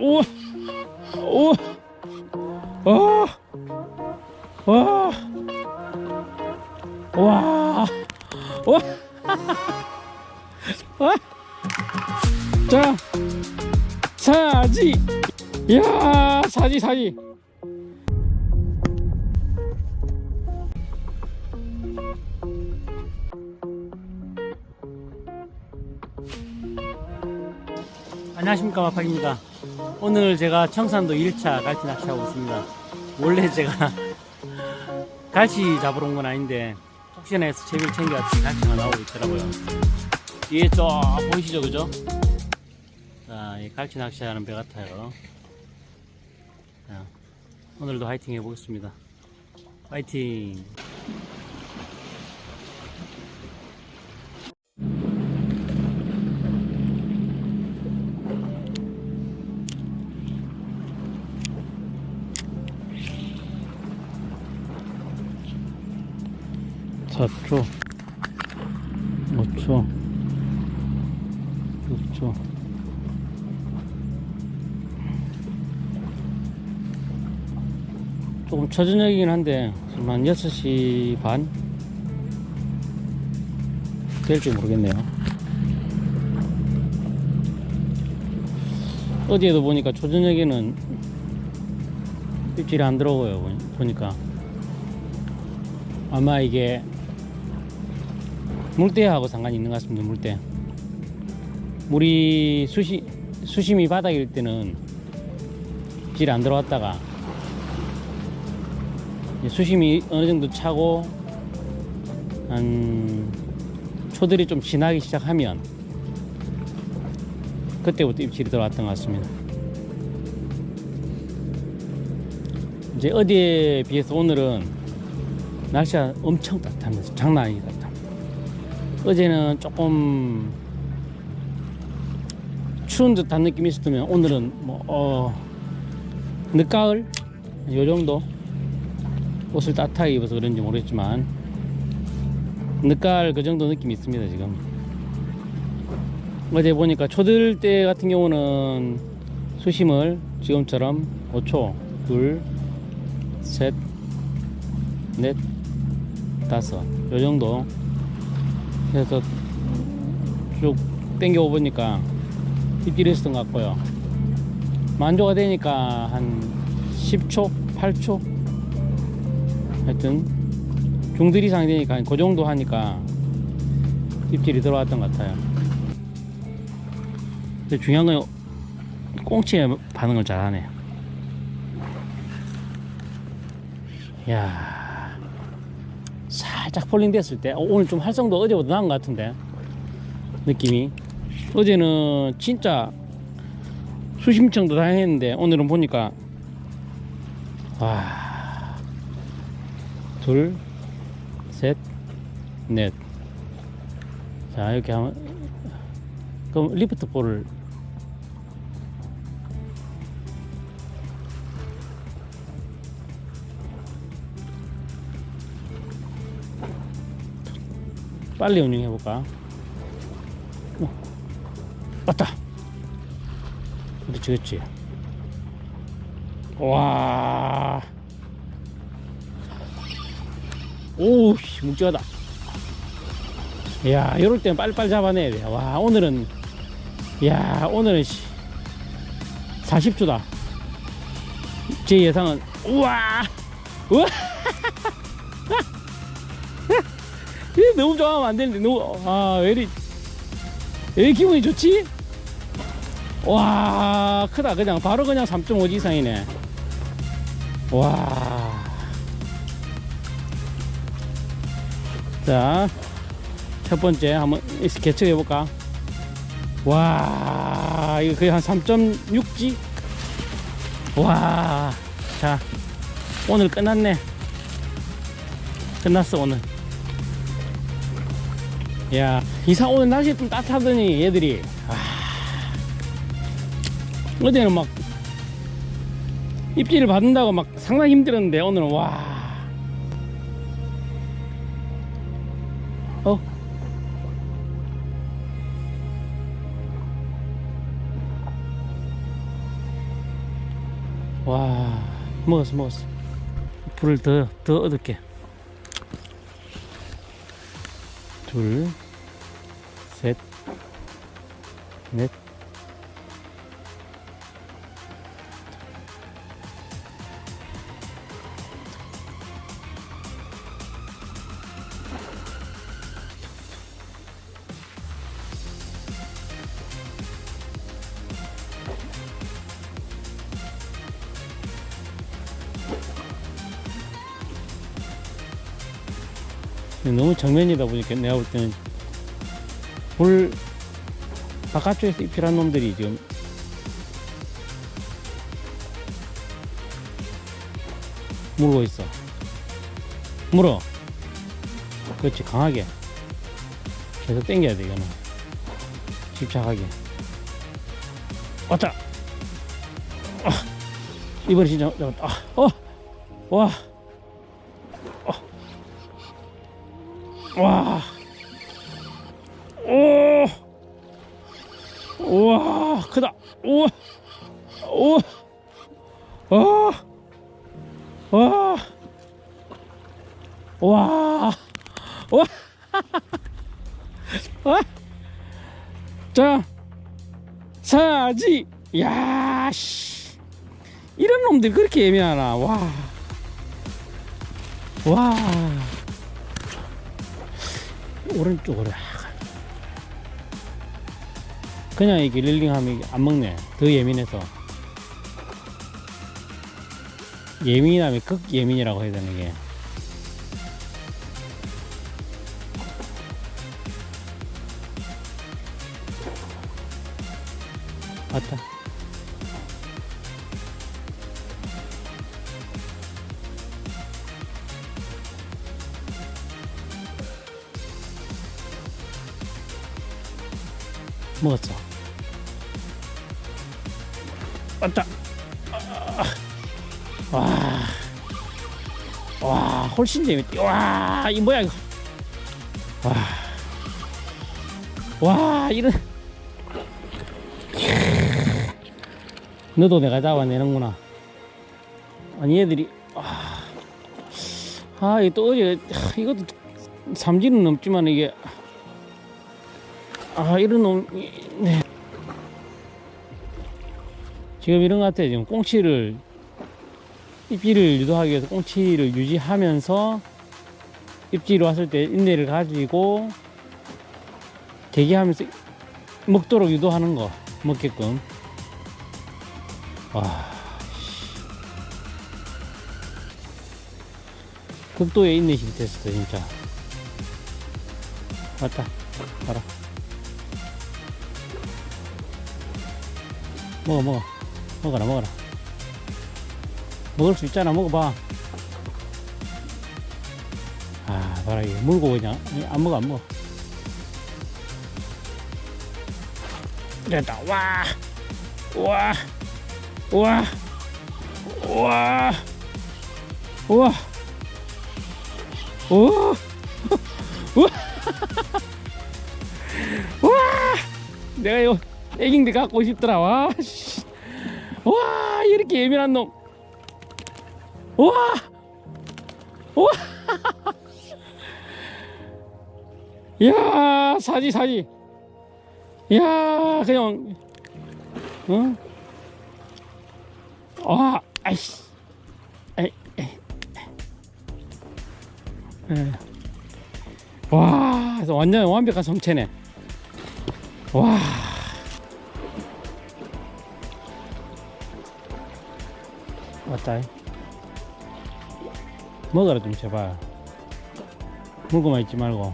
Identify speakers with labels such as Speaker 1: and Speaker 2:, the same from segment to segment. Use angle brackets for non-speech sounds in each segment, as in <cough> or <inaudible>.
Speaker 1: 우 제가 청산도 1차 갈치 낚시하고 있습니다. 원래 제가 <laughs> 갈치 잡으러 온 건 아닌데 혹시나 해서 채비를 챙겨왔더니 갈치가 나오고 있더라고요. 뒤에 저 보이시죠 그죠? 자, 이 갈치 낚시하는 배 같아요. 자, 오늘도 화이팅 해보겠습니다. 화이팅 사초. 5초. 6초. 조금 초저녁이긴 한데 지금 한 6시 반? 될지 모르겠네요. 어디에도 보니까 초저녁에는 입질이 안 들어오고요 보니- 보니까. 아마 이게 물때하고 상관이 있는 것 같습니다. 물때. 물이 수시, 수심이 바닥일 때는 질 안 들어왔다가 수심이 어느 정도 차고 한 초들이 좀 지나기 시작하면 그때부터 입질이 들어왔던 것 같습니다. 이제 어디에 비해서 오늘은 날씨가 엄청 따뜻합니다. 장난 따뜻합니다. 어제는 조금 추운 듯한 느낌이 있었다면 오늘은 뭐 어, 늦가을? 요 정도? 옷을 따뜻하게 입어서 그런지 모르겠지만 늦가을 그 정도 느낌이 있습니다 지금. 어제 보니까 초들 때 같은 경우는 수심을 지금처럼 5초 둘 셋 넷 다섯 요 정도 해서 쭉 땡겨 보니까 입질이 있었던 것 같고요. 만조가 되니까 한 10초 8초? 하여튼 중들 이상 되니까 한그 정도 하니까 입질이 들어왔던 것 같아요. 근데 중요한 건 꽁치의 반응을 잘하네요. 야 살짝 폴링 됐을 때 어, 오늘 좀 활성도 어제보다 나은 것 같은데. 느낌이. 어제는 진짜 수심층도 다녔는데 오늘은 보니까 와. 둘, 셋, 넷. 자, 이렇게 하면, 그럼 리프트 볼을 빨리 운영해 볼까? 어, 왔다. 그렇지, 그렇지. 와. 오, 씨, 묵직하다. 이야, 이럴 땐 빨리빨리 잡아내야 돼. 와, 오늘은, 이야, 오늘은, 씨, 40초다. 제 예상은, 우와! 우와! 너무 좋아하면 안 되는데, 너무, 아, 왜 이리, 왜 기분이 좋지? 와, 크다. 그냥, 바로 그냥 3.5 이상이네. 와. 자, 첫 번째 한번 개척해 볼까? 와, 이거 거의 한 3.6G? 와, 자, 오늘 끝났네. 끝났어, 오늘. 야, 이상 오늘 날씨 좀 따뜻하더니 얘들이. 아, 어제는 막 입질을 받는다고 막 상당히 힘들었는데 오늘은 와. 어? 먹었어 먹었어 불을 더더 얻을게 둘 셋 넷 너무 정면이다 보니까 내가 볼 때는 불 바깥쪽에서 입질한 놈들이 지금. 물고 있어. 물어. 그렇지 강하게. 계속 당겨야 돼 이거는. 집착하게. 왔다! 아, 이번에 진짜 잡았다 아, 어, 와 와. 오. 우와, 크다. 우와. 우와. 와. 와. 와. 와. <laughs> 와. 자. 사지. 야, 씨. 이런 놈들 그렇게 예민하나. 와. 와. 오른쪽으로 약간. 그냥 이게 릴링하면 안 먹네. 더 예민해서. 예민하면 극 예민이라고 해야 되는 게 와. 와, 훨씬 재밌다. 와, 이 뭐야, 이거. 와. 와, 이런. 너도 내가 잡아내는구나. 아니, 얘들이. 아, 아 이거 또 어제, 아, 이것도 삼지는 넘지만 이게. 아 이런 놈 네. 지금 이런 것 같아요 지금 꽁치를 입질을 유도하기 위해서 꽁치를 유지하면서 입질이 왔을 때 인내를 가지고 대기하면서 먹도록 유도하는 거 먹게끔. 와 극도의 인내심 테스트 진짜. 맞다 봐라. 먹어 먹어. 먹어라 먹어라 먹을 수 있잖아. 먹어봐. 아 봐라 이거. 물고 그냥. 안 먹어 안 먹어. 됐다. 와. 우와. 우와. 우와. 우와 우와 우와 우와. 내가 이거 애기인데 갖고 싶더라. 와, 씨. 와 이렇게 예민한 놈 와, 와, 야 사지 사지, 야 그냥, 어, 와, 아이씨, 에이, 에이. 에. 와, 완전 완벽한 성체네. 와. 왔다. 먹어라 좀 제발. 물고만 있지 말고.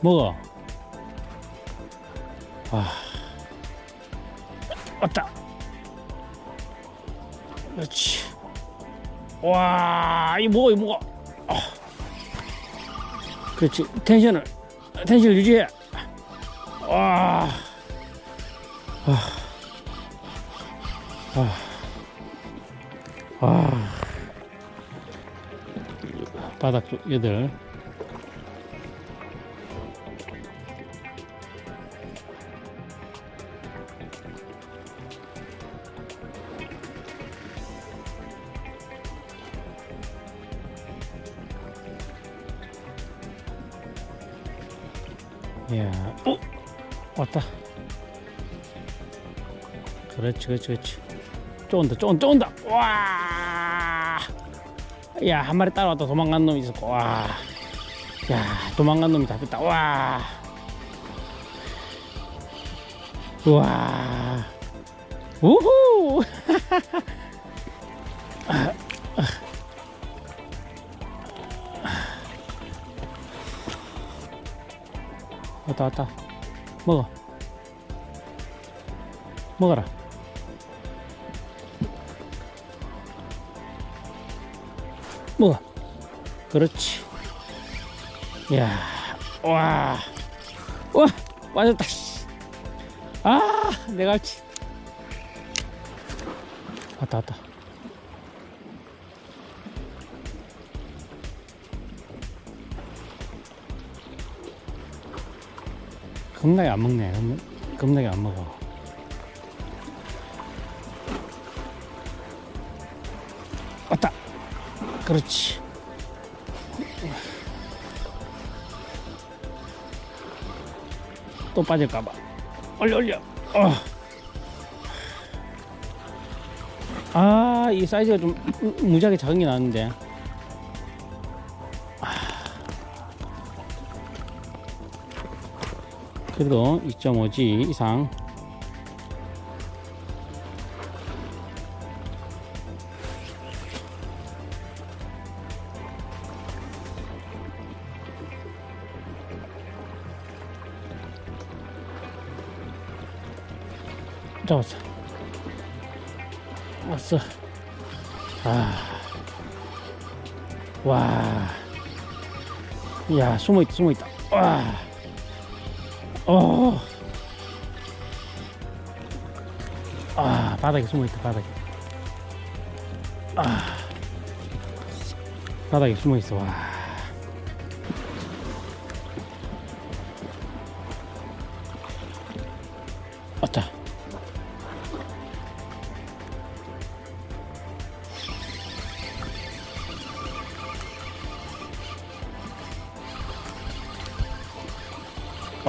Speaker 1: 먹어. 와. 왔다. 그렇지. 와, 이 먹어, 이 먹어. 아. 그렇지. 텐션을, 텐션을 유지해. 와. 아. 아, 아. 바닥 쪽 얘들 야, 어? 왔다. 그렇지, 그렇지, 그렇지. 쫀다, 쫀, 쫀다. 와! 야, 한 마리 따라왔다. 도망간 놈이 있었고, 와. 야, 도망간 놈이 잡혔다. 와. 와. 우후! 왔다, 왔다. 먹어. 먹어라. 먹어. 그렇지. 야, 와, 와, 맞았다. 씨. 아, 내가 알지. 왔다, 왔다. 겁나게 안 먹네. 겁나- 겁나게 안 먹어. 그렇지. 또 빠질까봐. 올려, 올려. 어. 아, 이 사이즈가 좀 무- 무지하게 작은 게 나는데. 그래도 2.5G 이상. 잡았어. 왔어. 아. 와. 야, 숨어 있다, 숨어 있다. 와. 어. 아, 바닥에 숨어 있다, 바닥에. 아. 바닥에 숨어 있어, 와.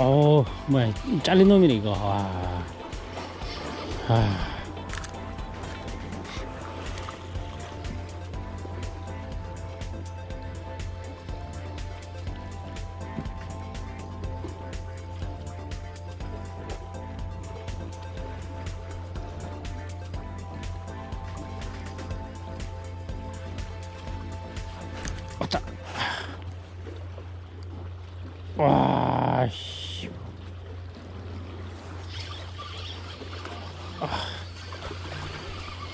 Speaker 1: 어, 뭐야, 잘린 놈이네, 이거. 와. 아. 왔다. 와, 씨.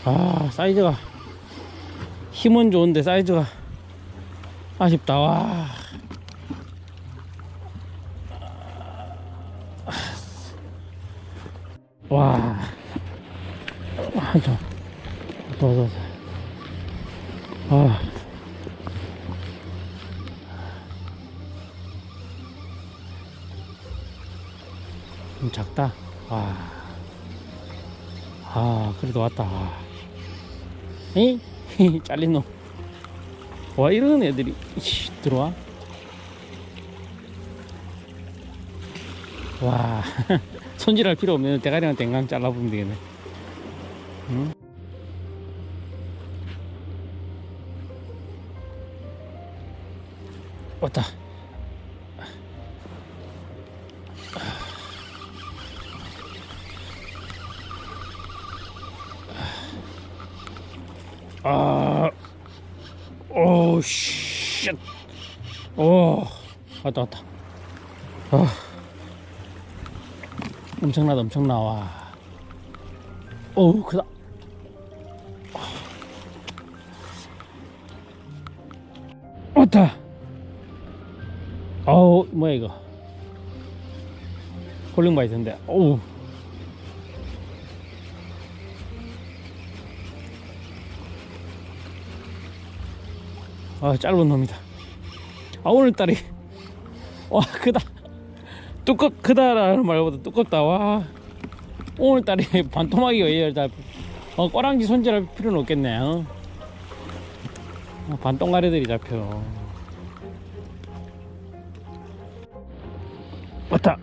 Speaker 1: 아, 아, 사이즈가 힘은 좋은데 사이즈가 아쉽다. 와. 와. 아, 저. 더, 더, 더. 아. 좀 작다. 와. 아, 그래도 왔다. 와. 에이? 잘린 놈. 와, 이런 애들이 이씨, 들어와? 와. <laughs> 손질할 필요 없네. 대가리만 댕강 잘라보면 되겠네. 응? 왔다. 아, 오, 쉣. 오, 왔다, 왔다. 아, 엄청나다, 엄청나, 와. 오, 크다. 왔다. 어우, 뭐야, 이거. 홀링 바이트인데, 어우. 아 짧은 놈이다 아 오늘따라 와 크다 두껍 크다라는 말보다 두껍다 와 오늘따라 <laughs> 반토막이가 이래 다 어, 꼬랑지 손질할 필요는 없겠네 어? 어, 반똥가리들이 잡혀 왔다.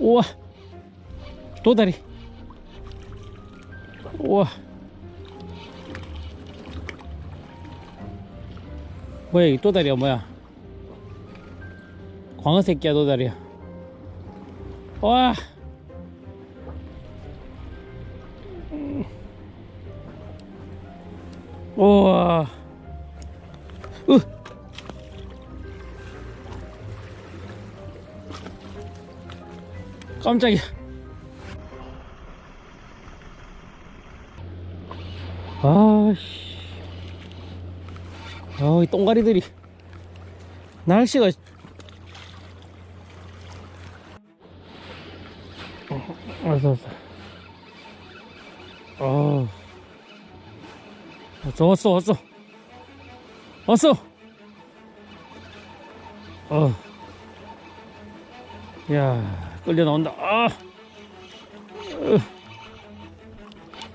Speaker 1: 우와. 도다리. 우와. 뭐야, 이 도다리야, 뭐야? 광어 새끼야, 도다리야. 와. 음. 우와. 으. 깜짝이야. 아씨. 어, 이 똥가리들이. 날씨가. 어, 왔어, 왔어. 어. 왔어, 왔어, 왔어. 어. 야, 끌려 나온다. 아! 으.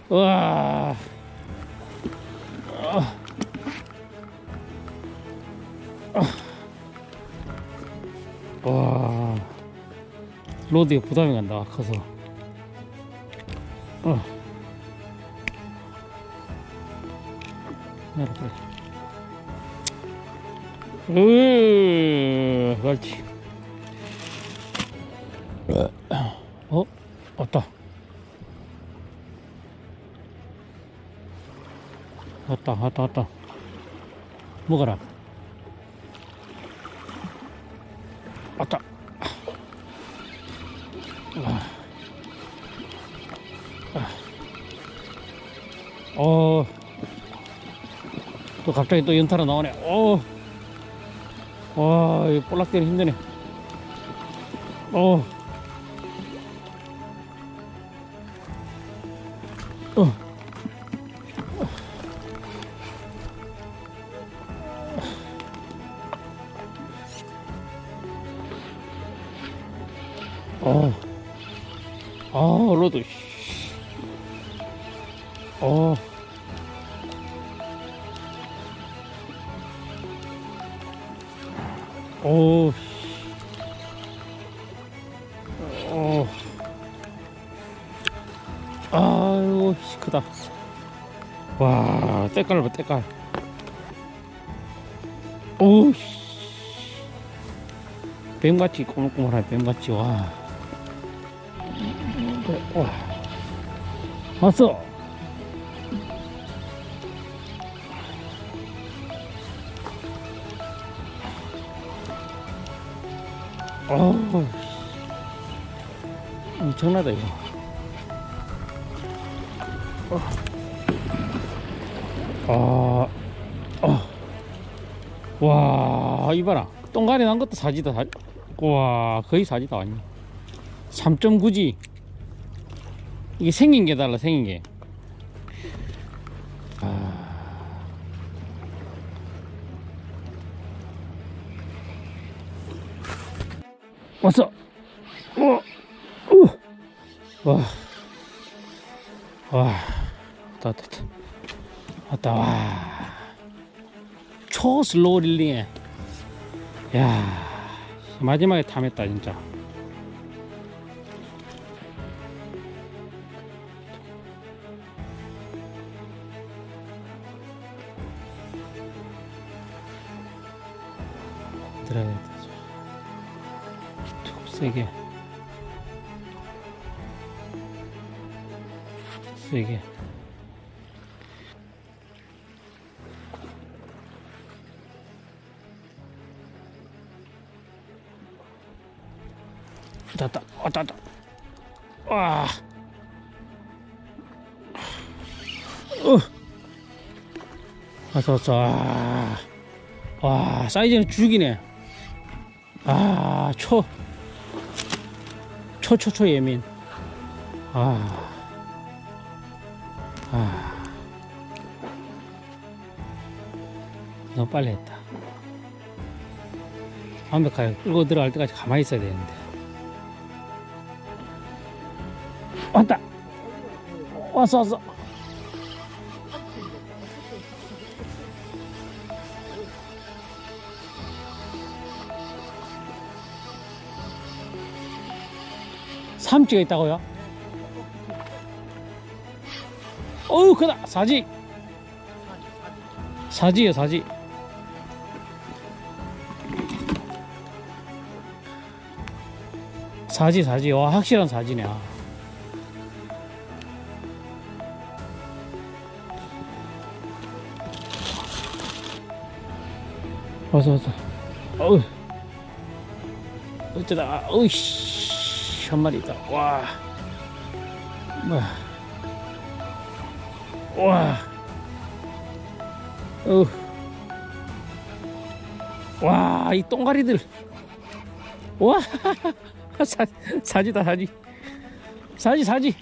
Speaker 1: 우와. 아. 와. 로드에 부담이 간다, 커서. 어. 으, 그렇지. 어? 왔다. 왔다, 왔다, 왔다. 먹어라. 왔다. 어. 또 갑자기 또 연타로 나오네. 어. 와, 이 볼락대는 힘드네. 어. 어. 어. 오. 어. 아유, 씨, 크다. 와, 때깔 봐, 때깔. 오, 씨. 뱀같이 꼬물꼬물한 뱀같이, 와. 와. 왔어. 어우, 엄청나다, 이거. 어. 아, 어. 와, 이봐라. 똥가리 난 것도 사지다, 사 와, 거의 사지다, 아니. 3.9지. 이게 생긴 게 달라, 생긴 게. 왔어. 어, 우, 와, 와, 왔다, 왔다, 왔다. 왔다, 와. 초 슬로우 릴링에. 야, 마지막에 탐했다, 진짜. 들어야겠다. 툭 세게. 세게. 왔다 왔다 왔다 와. 어. 왔어 왔어. 와, 와 사이즈는 죽이네. 아, 초. 초, 초, 초 예민. 아. 아. 너무 빨리 했다. 완벽하게 끌고 들어갈 때까지 가만히 있어야 되는데. 왔다! 왔어, 왔어. 삼지가 있다고요? 어우 크다 사지. 사지요 사지. 사지 사지. 와 확실한 사지네. 아. 왔어 왔어. 어우 어쩌다 어이씨 한 마리 있다. 와. 뭐야 와. 어우. 와이 똥가리들. 와. <laughs> 사, 사지다 사지. 사지 사지.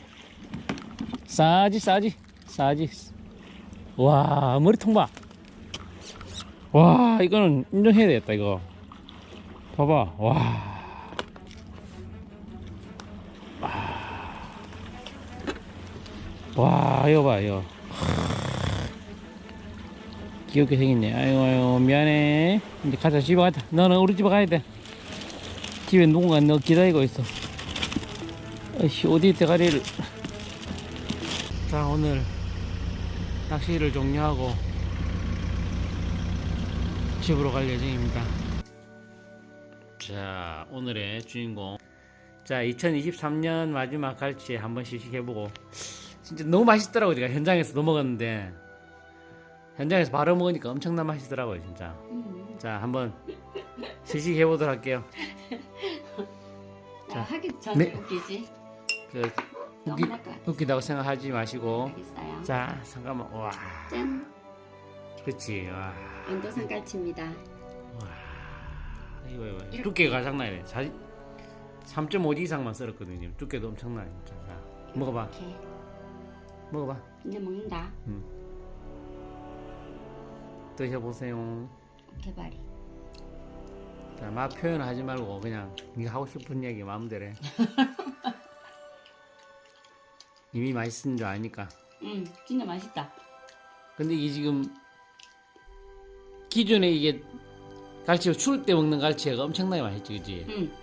Speaker 1: 사지 사지. 사지. 와 머리통 봐. 와 이거는 인정해야 되겠다 이거. 봐봐. 와 와, 이거 봐, 이거. 귀엽게 생겼네. 아이고, 아이고, 미안해. 이제 가자, 집에 가자. 너는 우리 집에 가야 돼. 집에 누군가 너 기다리고 있어. 아이씨, 어디 대가리를. 자, 오늘 낚시를 종료하고 집으로 갈 예정입니다. 자, 오늘의 주인공. 자, 2023년 마지막 갈치에 한번 시식해보고 진짜 너무 맛있더라고요. 제가 현장에서 넘어갔는데 현장에서 바로 먹으니까 엄청난 맛이더라고요, 진짜.
Speaker 2: 음.
Speaker 1: 자, 한번 시식해 보도록 할게요.
Speaker 2: 야, 하기 전에
Speaker 1: 네.
Speaker 2: 웃기지?
Speaker 1: 그 웃기,
Speaker 2: 너무.
Speaker 1: 웃기다고 생각하지 마시고
Speaker 2: 알겠어요.
Speaker 1: 자, 잠깐만. 와.
Speaker 2: 짠.
Speaker 1: 그렇지. 와.
Speaker 2: 안도산 깔치입니다.
Speaker 1: 와. 이거 이거. 두께가 장난이네. 3.5 이상만 썰었거든요. 두께도 엄청나요, 진짜. 자, 먹어봐.
Speaker 2: 이렇게
Speaker 1: 먹어봐.
Speaker 2: 이제 먹는다.
Speaker 1: 드셔보세요.
Speaker 2: 개발이.
Speaker 1: 자, 맛 표현하지 말고 그냥 네가 하고 싶은 얘기 마음대로 해. <laughs> 이미 맛있는 줄 아니까.
Speaker 2: 음, 진짜 맛있다.
Speaker 1: 근데 이게 지금 기존에 이게 갈치가 추울 때 먹는 갈치가 엄청나게 맛있지, 그지?
Speaker 2: 음,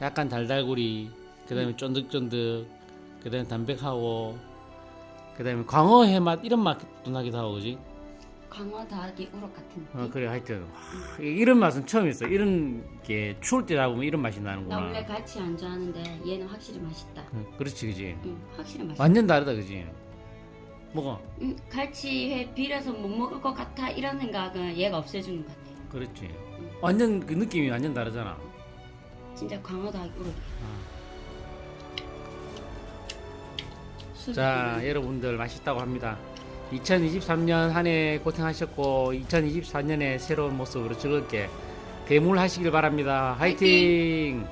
Speaker 1: 약간 달달구리, 그 다음에 쫀득쫀득, 그 다음에 담백하고, 그 다음에 광어회 맛 이런 맛도 나기도 하고, 그지?
Speaker 2: 광어 더하기 우럭 같은
Speaker 1: 어. 그래, 하여튼. 와, 이런 맛은 처음 있어. 이런 게 추울 때 잡으면 이런 맛이
Speaker 2: 나
Speaker 1: 나는구나.
Speaker 2: 원래 갈치 안 좋아하는데 얘는 확실히 맛있다.
Speaker 1: 응, 그렇지, 그지?
Speaker 2: 음, 확실히 맛있다.
Speaker 1: 완전 다르다, 그지? 먹어.
Speaker 2: 음, 갈치 회 비려서 못 먹을 것 같아 이런 생각은 얘가 없애주는 것 같아.
Speaker 1: 그렇지. 완전 그 느낌이 완전 다르잖아.
Speaker 2: 진짜 광어 더하기 우럭.
Speaker 1: 자. 여러분들 맛있다고 합니다. 2023년 한 해 고생하셨고 2024년에 새로운 모습으로 즐겁게 대물하시길 바랍니다. 화이팅!